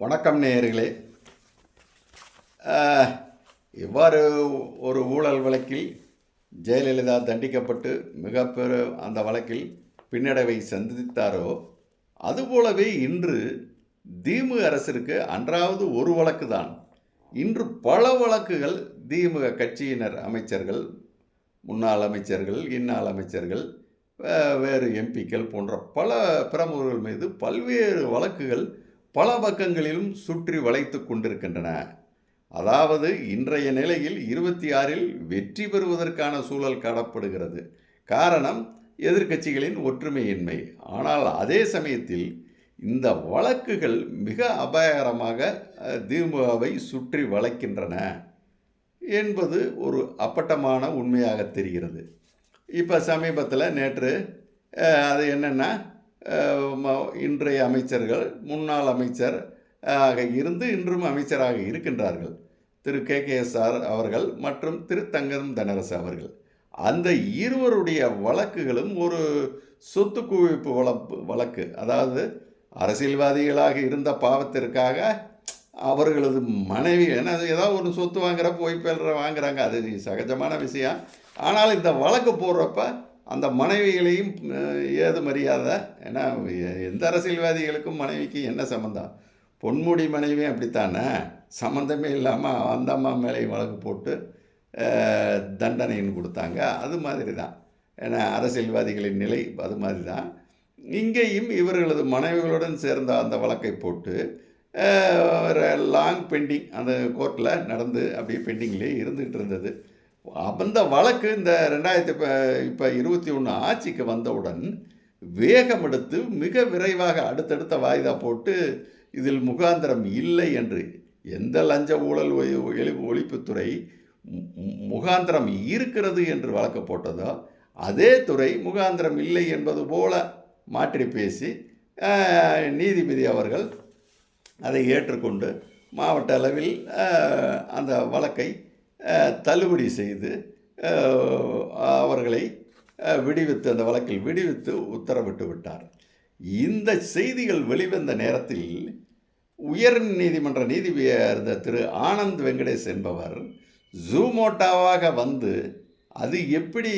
வணக்கம் நேயர்களே. இவ்வாறு ஒரு ஊழல் வழக்கில் ஜெயலலிதா தண்டிக்கப்பட்டு மிக பெரு அந்த வழக்கில் பின்னடைவை சந்தித்தாரோ அதுபோலவே இன்று திமுக அரசிற்கு அன்றாவது ஒரு வழக்கு தான் இன்று பல வழக்குகள் திமுக கட்சியினர் அமைச்சர்கள் முன்னாள் அமைச்சர்கள் இன்னாள் அமைச்சர்கள் வே- வேறு எம்பிக்கள் போன்ற பல பிரமுகர்கள் மீது பல்வேறு வழக்குகள் பல பக்கங்களிலும் சுற்றி வளைத்து கொண்டிருக்கின்றன. அதாவது இன்றைய நிலையில் இருபத்தி ஆறில் வெற்றி பெறுவதற்கான சூழல் காணப்படுகிறது. காரணம் எதிர்க்கட்சிகளின் ஒற்றுமையின்மை. ஆனால் அதே சமயத்தில் இந்த வழக்குகள் மிக அபாயகரமாக திமுகவை சுற்றி வளைக்கின்றன என்பது ஒரு அப்பட்டமான உண்மையாக தெரிகிறது. இப்போ சமீபத்தில் நேற்று அது என்னென்னா இன்றைய அமைச்சர்கள் முன்னாள் அமைச்சர் ஆக இருந்து இன்றும் அமைச்சராக இருக்கின்றார்கள். திரு. கே. கே. எஸ். ஆர். அவர்கள் மற்றும் திரு. தங்கம் தனரசு அவர்கள். அந்த இருவருடைய வழக்குகளும் ஒரு சொத்து குவிப்பு வழப்பு வழக்கு. அதாவது அரசியல்வாதிகளாக இருந்த பாவத்திற்காக அவர்களது மனைவி ஏன்னா அது ஏதாவது ஒரு சொத்து வாங்குற போய் பேர வாங்குறாங்க. அது சகஜமான விஷயம். ஆனால் இந்த வழக்கு போடுறப்ப அந்த மனைவிகளையும் ஏது மரியாதை ஏன்னா எந்த அரசியல்வாதிகளுக்கும் மனைவிக்கு என்ன சம்மந்தம் பொன்முடி மனைவி அப்படித்தானே? சம்மந்தமே இல்லாமல் அந்த அம்மா மேலேயும் வழக்கு போட்டு தண்டனைன்னு கொடுத்தாங்க. அது மாதிரி தான் ஏன்னா அரசியல்வாதிகளின் நிலை அது மாதிரி தான் இங்கேயும் இவர்களது மனைவிகளுடன் சேர்ந்த அந்த வழக்கை போட்டு லாங் பெண்டிங் அந்த கோர்ட்டில் நடந்து அப்படியே பெண்டிங்லேயே இருந்துகிட்டு இருந்தது. அந்த வழக்கு இந்த ரெண்டாயிரத்தி இப்போ இப்போ இருபத்தி ஒன்று ஆட்சிக்கு வந்தவுடன் வேகம் எடுத்து மிக விரைவாக அடுத்தடுத்த வாய்தா போட்டு இதில் முகாந்திரம் இல்லை என்று எந்த லஞ்ச ஊழல் எழிவு ஒழிப்புத்துறை மு- முகாந்திரம் இருக்கிறது என்று வழக்கு போட்டதோ அதே துறை முகாந்திரம் இல்லை என்பது போல மாற்றி பேசி நீதிபதி அவர்கள் அதை ஏற்றுக்கொண்டு மாவட்ட அளவில் அந்த வழக்கை தள்ளுபடி செய்து அவர்களை விடுவித்து அந்த வழக்கில் விடுவித்து உத்தரவிட்டு விட்டார். இந்த செய்திகள் வெளிவந்த நேரத்தில் உயர் நீதிமன்ற நீதிபதியாக இருந்த திரு. ஆனந்த் வெங்கடேஷ் என்பவர் ஜூமோட்டாவாக வந்து அது எப்படி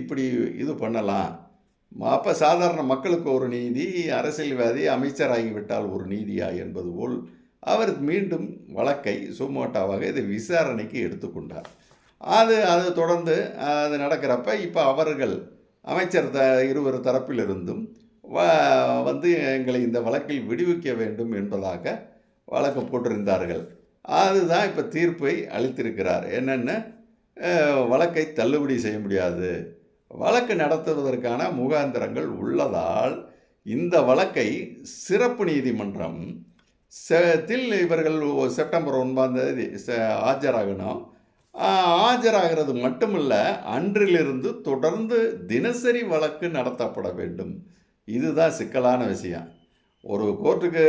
இப்படி இது பண்ணலாம்? அப்போ சாதாரண மக்களுக்கு ஒரு நீதி அரசியல்வாதி அமைச்சராகிவிட்டால் ஒரு நீதியா என்பது போல் அவர் மீண்டும் வழக்கை சுமோட்டாவாக இதை விசாரணைக்கு எடுத்துக்கொண்டார். அது அது தொடர்ந்து அது நடக்கிறப்ப இப்போ அவர்கள் அமைச்சர் த இருவர் தரப்பிலிருந்தும் வ வந்து எங்களை இந்த வழக்கில் விடுவிக்க வேண்டும் என்பதாக வழக்கு போட்டிருந்தார்கள். அதுதான் இப்போ தீர்ப்பை அளித்திருக்கிறார். என்னென்ன வழக்கை தள்ளுபடி செய்ய முடியாது. வழக்கு நடத்துவதற்கான முகாந்திரங்கள் உள்ளதால் இந்த வழக்கை சிறப்பு நீதிமன்றம் செத்தில் இவர்கள் செப்டம்பர் ஒன்பதாம் தேதி ச- ஆஜராகணும். ஆஜராகிறது மட்டுமல்ல அன்றிலிருந்து தொடர்ந்து தினசரி வழக்கு நடத்தப்பட வேண்டும். இதுதான் சிக்கலான விஷயம். ஒரு கோர்ட்டுக்கு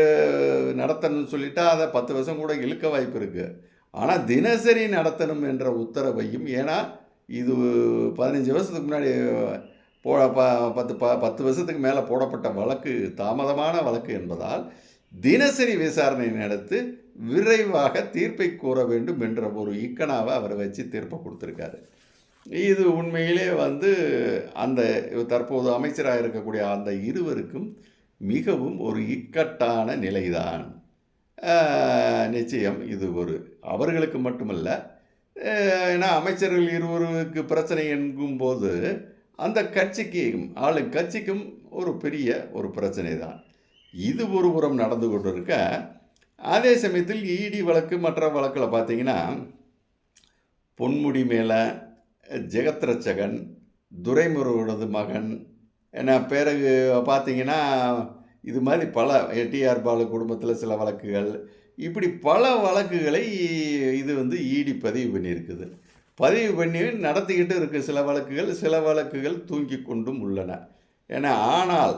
நடத்தணும்னு சொல்லிட்டா அதை பத்து வருஷம் கூட இழுக்க வாய்ப்பு இருக்குது ஆனால் தினசரி நடத்தணும் என்ற உத்தரவையும் ஏன்னா இது பதினஞ்சு வருஷத்துக்கு முன்னாடி போ ப பத்து ப பத்து வருஷத்துக்கு மேலே போடப்பட்ட வழக்கு தாமதமான வழக்கு என்பதால் தினசரி விசாரணை நடத்தி விரைவாக தீர்ப்பை கூற வேண்டும் என்ற ஒரு இக்கனாவை அவரை வச்சு தீர்ப்பை கொடுத்துருக்காரு. இது உண்மையிலே வந்து அந்த தற்போது அமைச்சராக இருக்கக்கூடிய அந்த இருவருக்கும் மிகவும் ஒரு இக்கட்டான நிலைதான். நிச்சயம் இது ஒரு அவர்களுக்கு மட்டுமல்ல ஏன்னா அமைச்சர்கள் இருவருக்கு பிரச்சனை என்கும்போது அந்த கட்சிக்கு ஆளு கட்சிக்கும் ஒரு பெரிய ஒரு பிரச்சனை தான் இது ஒரு புறம் நடந்து கொண்டிருக்க. அதே சமயத்தில் இடி வழக்கு மற்ற வழக்கில் பார்த்தீங்கன்னா பொன்முடி மேலே ஜெகத்ரட்சகன் துரைமுருகனது மகன் என்ன பிறகு பார்த்தீங்கன்னா இது மாதிரி பல டிஆர் பாலு குடும்பத்தில் சில வழக்குகள் இப்படி பல வழக்குகளை இது வந்து ஈடி பதிவு பண்ணியிருக்குது. பதிவு பண்ணி நடத்திக்கிட்டு இருக்குது சில வழக்குகள் சில வழக்குகள் தூங்கி கொண்டும் உள்ளன. ஏன்னா ஆனால்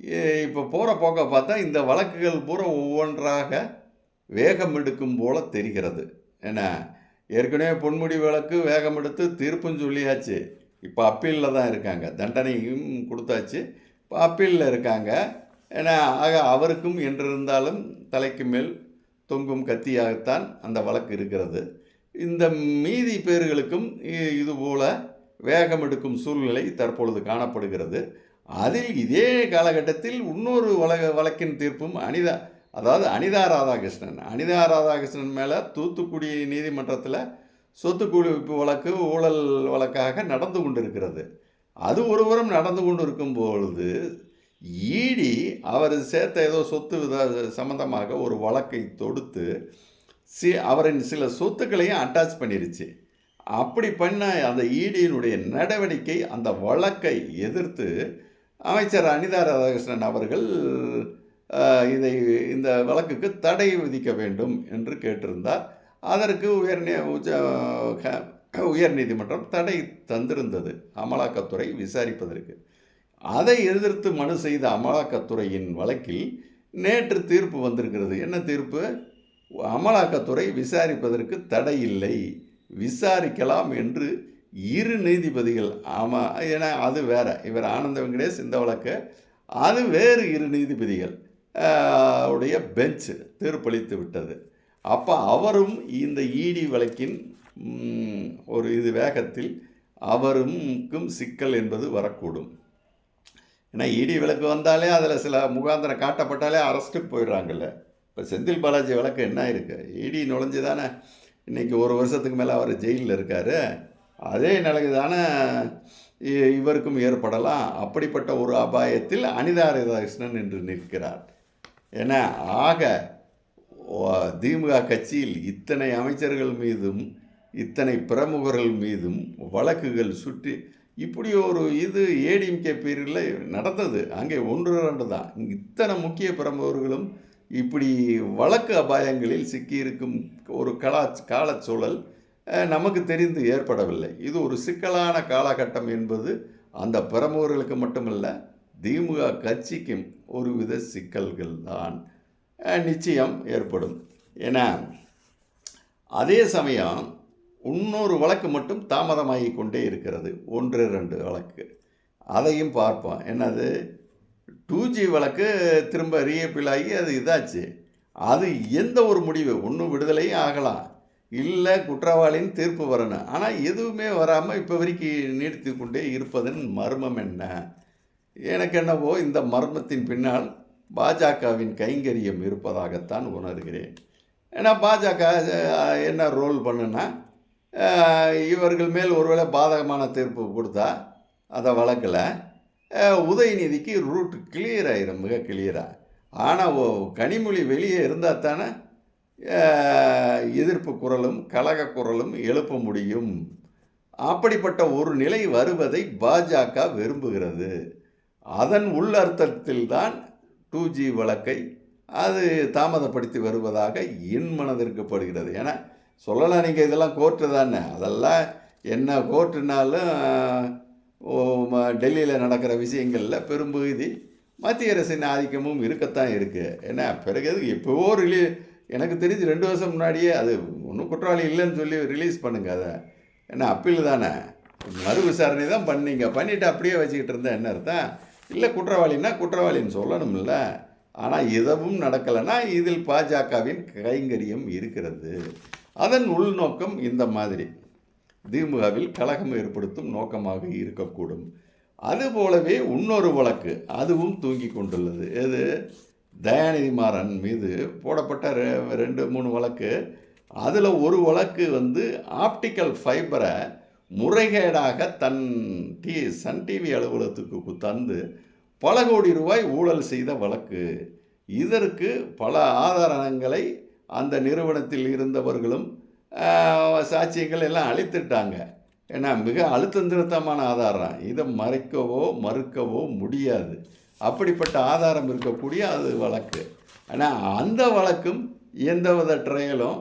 இப்போ போகிற போக்க பார்த்தா இந்த வழக்குகள் பூரா ஒவ்வொன்றாக வேகம் எடுக்கும் போல தெரிகிறது. ஏன்னா ஏற்கனவே பொன்முடி வழக்கு வேகம் எடுத்து தீர்ப்பும் சொல்லியாச்சு. இப்போ அப்பீலில் தான் இருக்காங்க. தண்டனையும் கொடுத்தாச்சு. இப்போ அப்பீலில் இருக்காங்க. ஏன்னா ஆக அவருக்கும் என்றிருந்தாலும் தலைக்கு மேல் தொங்கும் கத்தியாகத்தான் அந்த வழக்கு இருக்கிறது. இந்த மீதி பேர்களுக்கும் இ- இதுபோல வேகம் எடுக்கும் சூழ்நிலை தற்பொழுது காணப்படுகிறது. அதில் இதே காலகட்டத்தில் இன்னொரு வழக வழக்கின் தீர்ப்பும் அனிதா அதாவது அனிதா ராதாகிருஷ்ணன். அனிதா ராதாகிருஷ்ணன் மேலே தூத்துக்குடி நீதிமன்றத்தில் சொத்து குவிப்பு வழக்கு ஊழல் வழக்காக நடந்து கொண்டிருக்கிறது. அது ஒருபுறம் நடந்து கொண்டு இருக்கும் பொழுது ஈடி அவர் சேர்த்த ஏதோ சொத்து வித சம்பந்தமாக ஒரு வழக்கை தொடுத்து சி அவரின் சில சொத்துக்களையும் அட்டாச் பண்ணிருச்சு. அப்படி பண்ண அந்த ஈடியினுடைய நடவடிக்கை அந்த வழக்கை எதிர்த்து அமைச்சர் அனிதா ராதாகிருஷ்ணன் அவர்கள் இதை இந்த வழக்குக்கு தடை விதிக்க வேண்டும் என்று கேட்டிருந்தார். அதற்கு உயர் உச்ச உயர்நீதிமன்றம் தடை தந்திருந்தது அமலாக்கத்துறை விசாரிப்பதற்கு. அதை எதிர்த்து மனு செய்த அமலாக்கத்துறையின் வழக்கில் நேற்று தீர்ப்பு வந்திருக்கிறது. என்ன தீர்ப்பு? அமலாக்கத்துறை விசாரிப்பதற்கு தடை இல்லை. விசாரிக்கலாம் என்று இரு நீதிபதிகள். ஆமாம் ஏன்னா அது வேற. இவர் ஆனந்த வெங்கடேஷ் இந்த வழக்கு. அது வேறு இரு நீதிபதிகள். உடைய பெஞ்சு தீர்ப்பளித்து விட்டது. அப்போ அவரும் இந்த இடி வழக்கின் ஒரு இது வேகத்தில் அவருக்கும் சிக்கல் என்பது வரக்கூடும். ஏன்னா இடி விளக்கு வந்தாலே அதில் சில முகாந்திரம் காட்டப்பட்டாலே அரெஸ்ட்டுக்கு போயிடுறாங்கல்ல. இப்போ செந்தில் பாலாஜி வழக்கு என்ன இருக்குது இடி நுழைஞ்சு தானே இன்றைக்கி ஒரு வருஷத்துக்கு மேலே அவர் ஜெயிலில் இருக்கார். அதே நிலைக்கு தானே இ- இவருக்கும் ஏற்படலாம். அப்படிப்பட்ட ஒரு அபாயத்தில் அனிதா ராதாகிருஷ்ணன் என்று நிற்கிறார். ஏன்னா ஆக திமுக கட்சியில் இத்தனை அமைச்சர்கள் மீதும் இத்தனை பிரமுகர்கள் மீதும் வழக்குகள் சுற்றி இப்படி ஒரு இது ஏடிஎம்கே பீரியடில் நடந்தது. அங்கே ஒன்று ரெண்டு தான். இங்கே இத்தனை முக்கிய பிரமுகர்களும் இப்படி வழக்கு அபாயங்களில் சிக்கியிருக்கும் ஒரு கலா காலச்சூழல் நமக்கு தெரிந்து ஏற்படவில்லை. இது ஒரு சிக்கலான காலகட்டம் என்பது அந்த பிரமுகர்களுக்கு மட்டுமல்ல திமுக கட்சிக்கும் ஒருவித சிக்கல்கள் தான் நிச்சயம் ஏற்படும். ஏன்னா அதே சமயம் இன்னொரு வழக்கு மட்டும் தாமதமாகி கொண்டே இருக்கிறது. ஒன்று ரெண்டு வழக்கு. அதையும் பார்ப்போம். என்னது? டூ ஜி வழக்கு திரும்ப ரீஅப்பீல் ஆகி அது இதாச்சு. அது எந்த ஒரு முடிவு? ஒன்றும் விடுதலையும் ஆகலாம். இல்லை குற்றவாளின்னு தீர்ப்பு வரணும். ஆனால் எதுவுமே வராமல் இப்போ வரைக்கும் நீடித்து கொண்டே இருப்பதன் மர்மம் என்ன? எனக்கு என்னவோ இந்த மர்மத்தின் பின்னால் பாஜகவின் கைங்கரியம் இருப்பதாகத்தான் உணர்கிறேன். ஏன்னா பாஜக என்ன ரோல் பண்ணுனா இவர்கள் மேல் ஒருவேளை பாதகமான தீர்ப்பு கொடுத்தா அதை வழக்கில் உதயநிதிக்கு ரூட் கிளியர் ஆயிரும் மிக கிளியராக ஆனால் கனிமொழி வெளியே இருந்தால் தானே எதிர்ப்பு குரலும் கலக குரலும் எழுப்ப முடியும். அப்படிப்பட்ட ஒரு நிலை வருவதை பாஜக விரும்புகிறது. அதன் உள்ளர்த்தத்தில் தான் டூ ஜி வழக்கை அது தாமதப்படுத்தி வருவதாக என் மனதிற்கு படுகிறது. ஏன்னா சொல்லலாம் நீங்கள் இதெல்லாம் கோர்ட்டு தானே. அதெல்லாம் என்ன கோர்ட்டுனாலும் டெல்லியில் நடக்கிற விஷயங்களில் பெரும்பகுதி மத்திய அரசின் ஆதிக்கமும் இருக்கத்தான் இருக்குது ஏன்னா பிறகு எதுக்கு எப்போவோ ரிலீ எனக்கு தெரிஞ்சு ரெண்டு வருஷம் முன்னாடியே அது ஒன்றும் குற்றவாளி இல்லைன்னு சொல்லி ரிலீஸ் பண்ணுங்க அதை. ஏன்னா அப்பீல் தானே? மறு விசாரணை தான் பண்ணீங்க. பண்ணிவிட்டு அப்படியே வச்சுக்கிட்டு இருந்தா என்ன அர்த்தம்? இல்லை குற்றவாளின்னா குற்றவாளின்னு சொல்லணும்ல. ஆனால் எதுவும் நடக்கலைன்னா இதில் பாஜகவின் கைங்கரியம் இருக்கிறது. அதன் உள்நோக்கம் இந்த மாதிரி. திமுகவில் கலகம் ஏற்படுத்தும் நோக்கமாக இருக்கக்கூடும். அதுபோலவே இன்னொரு வழக்கு. அதுவும் தூங்கி கொண்டுள்ளது. எது? தயாநிதி மாறன் மீது போடப்பட்ட ரெ- ரெண்டு மூணு வழக்கு. அதில் ஒரு வழக்கு வந்து ஆப்டிக்கல் ஃபைபரை முறைகேடாக தன் டி சன் டிவி அலுவலகத்துக்கு தந்து பல கோடி ரூபாய் ஊழல் செய்த வழக்கு. இதற்கு பல ஆதாரங்களை அந்த நிறுவனத்தில் இருந்தவர்களும் சாட்சியங்கள் எல்லாம் அழித்துட்டாங்க ஏன்னா மிக அழுத்தந்திருத்தமான ஆதாரம். இதை மறைக்கவோ மறுக்கவோ முடியாது. அப்படிப்பட்ட ஆதாரம் இருக்கக்கூடிய அது வழக்கு. ஆனால் அந்த வழக்கும் எந்தவித ட்ரையலும்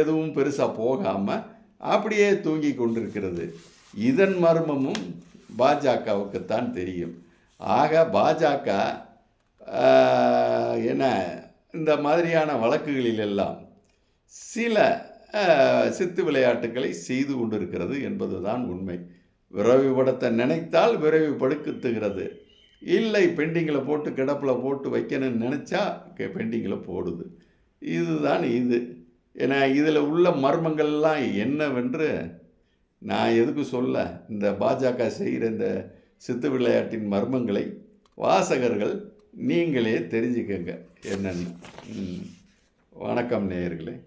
எதுவும் பெருசாக போகாமல் அப்படியே தூங்கி கொண்டிருக்கிறது. இதன் மர்மமும் பாஜகவுக்குத்தான் தெரியும். ஆக பாஜக என்ன இந்த மாதிரியான வழக்குகளில் எல்லாம் சில சித்து விளையாட்டுகளை செய்து கொண்டிருக்கிறது என்பதுதான் உண்மை. விரைவுபடுத்த நினைத்தால் விரைவுபடுத்துகிறது. இல்லை பெண்டிங்கில் போட்டு கிடப்பில் போட்டு வைக்கணும்னு நினச்சா பெண்டிங்கில் போடுது. இதுதான் இது. ஏன்னா இதில் உள்ள மர்மங்கள்லாம் என்னவென்று நான் எதுக்கு சொல்ல? இந்த பாஜக செய்கிற இந்த சித்து விளையாட்டின் மர்மங்களை வாசகர்கள் நீங்களே தெரிஞ்சுக்கங்க. என்னென்னு. ம். வணக்கம் நேயர்களே.